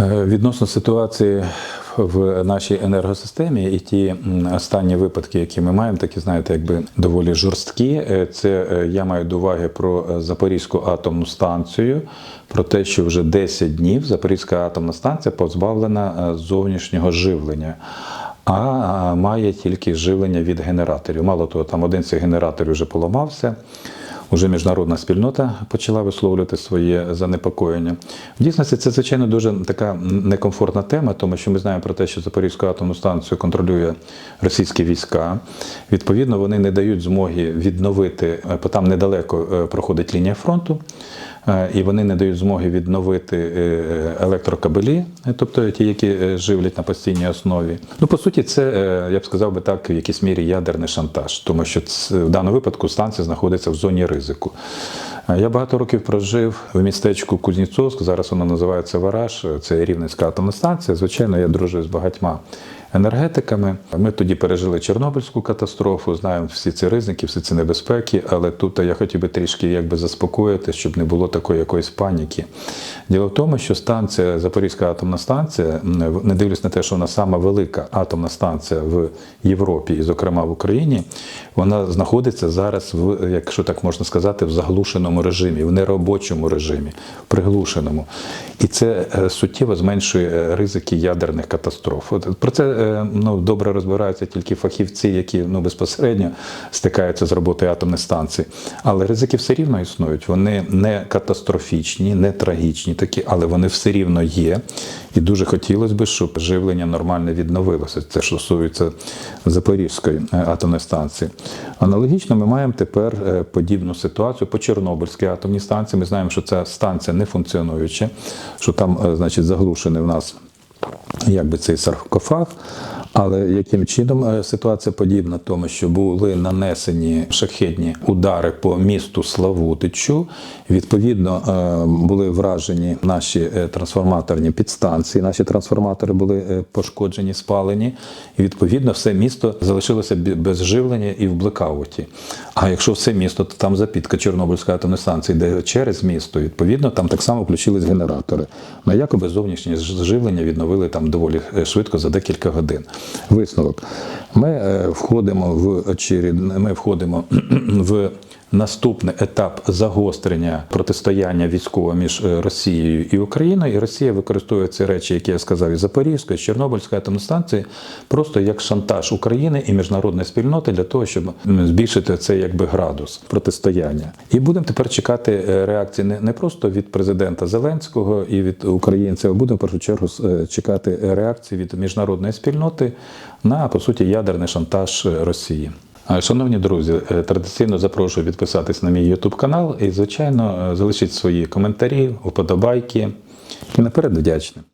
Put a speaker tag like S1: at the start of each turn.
S1: Е, Відносно ситуації в нашій енергосистемі і ті останні випадки, які ми маємо, такі знаєте, якби доволі жорсткі. Е, Це е, я маю до уваги про Запорізьку атомну станцію, про те, що вже 10 днів Запорізька атомна станція позбавлена зовнішнього живлення. А має тільки живлення від генераторів. Мало того, там один з цих генераторів вже поламався. Уже міжнародна спільнота почала висловлювати своє занепокоєння. В дійсності це, звичайно, дуже така некомфортна тема, тому що ми знаємо про те, що Запорізьку атомну станцію контролює російські війська. Відповідно, вони не дають змоги відновити, е, бо там недалеко е, проходить лінія фронту. Е, І вони не дають змоги відновити е, електрокабелі, е, тобто ті, які живлять на постійній основі. Ну, по суті, це я б сказав би так, в якійсь мірі ядерний шантаж, тому що в даному випадку станція знаходиться в зоні ризику. Я багато років прожив в містечку Кузнєцовськ, зараз воно називається Вараж, це Рівненська атомна станція. Звичайно, я дружив з багатьма енергетиками. Ми тоді пережили Чорнобильську катастрофу, знаємо всі ці ризики, всі ці небезпеки, але тут я хотів би трішки якби заспокоїти, щоб не було такої якоїсь паніки. Діло в тому, що станція, Запорізька атомна станція, не дивлюсь на те, що вона сама велика атомна станція в Європі і, зокрема, в Україні, вона знаходиться зараз в, якщо так можна сказати, в заглушеному режимі, в неробочому режимі, в приглушеному. І це е, суттєво зменшує е, ризики ядерних катастроф. Про це ну, добре розбираються тільки фахівці, які ну, безпосередньо стикаються з роботою атомних станцій. Але ризики все рівно існують. Вони не катастрофічні, не трагічні такі, але вони все рівно є. І дуже хотілося б, щоб живлення нормальне відновилося. Це що стосується Запорізької е, атомної станції. Аналогічно ми маємо тепер е, подібну ситуацію по Чорнобильській атомній станції. Ми знаємо, що ця станція не функціонуюча, що там, е, значить, заглушений в нас якби цей саркофаг. Але яким чином е, ситуація подібна, тому що були нанесені шахетні удари по місту Славутичу. Відповідно, е, були вражені наші е, трансформаторні підстанції. Наші трансформатори були пошкоджені, спалені. І відповідно все місто залишилося без живлення і в блекауті. А якщо все місто, то там запітка Чорнобильської атомної станції, йде через місто, відповідно, там так само включились генератори. Ну, якоби зовнішнє живлення відновили там доволі швидко за декілька годин. Висновок. Ми е, входимо в очеред... ми входимо в наступний етап загострення протистояння військового між е, Росією і Україною. І Росія використовує ці речі, які я сказав, із Запорізької, з Чорнобильської атомної станції, просто як шантаж України і міжнародної спільноти для того, щоб збільшити цей якби градус протистояння. І будемо тепер чекати е, реакції не, не просто від президента Зеленського і від українців, а будемо в першу чергу е, чекати реакції від міжнародної спільноти на по суті ядерний шантаж Росії. Шановні друзі, е, традиційно запрошую підписатись на мій YouTube канал і, звичайно, е, залишіть свої коментарі, вподобайки. І наперед вдячний.